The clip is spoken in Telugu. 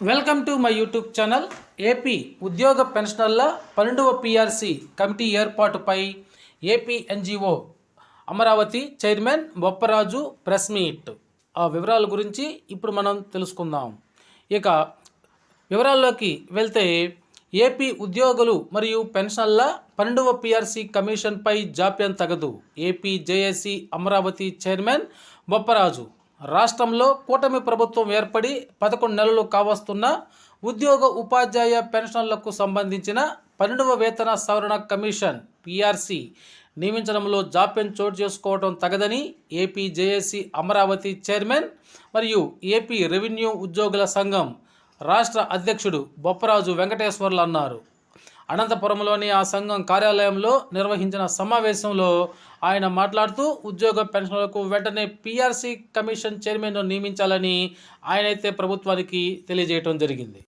Welcome to my YouTube channel. AP ఉద్యోగ పెన్షనర్ల పన్నెండవ పిఆర్సి కమిటీ ఏర్పాటుపై AP NGO Amaravati chairman Bopparaju press meet. ఆ వివరాల గురించి ఇప్పుడు మనం తెలుసుకుందాం. ఇక వివరాల్లోకి వెళ్తే ఏపీ ఉద్యోగులు మరియు పెన్షన్ల పన్నెండవ పిఆర్సి కమిషన్పై జాప్యం తగదు. AP JAC Amaravati chairman Bopparaju. రాష్ట్రంలో కూటమి ప్రభుత్వం ఏర్పడి పదకొండు నెలలు కావస్తున్న ఉద్యోగ ఉపాధ్యాయ పెన్షన్లకు సంబంధించిన పన్నెండవ వేతన సవరణ కమిషన్ పిఆర్సి నియమించడంలో జాప్యం చోటు చేసుకోవడం తగదని ఏపీ జేఏసీ అమరావతి చైర్మన్ మరియు ఏపీ రెవెన్యూ ఉద్యోగుల సంఘం రాష్ట్ర అధ్యక్షుడు బొప్పరాజు వెంకటేశ్వర్లు అన్నారు. అనంతపురంలోని ఆ సంఘం కార్యాలయంలో నిర్వహించిన సమావేశంలో ఆయన మాట్లాడుతూ ఉద్యోగ పెన్షన్లకు వెంటనే పీఆర్సీ కమిషన్ చైర్మన్ను నియమించాలని ఆయనైతే ప్రభుత్వానికి తెలియజేయటం జరిగింది.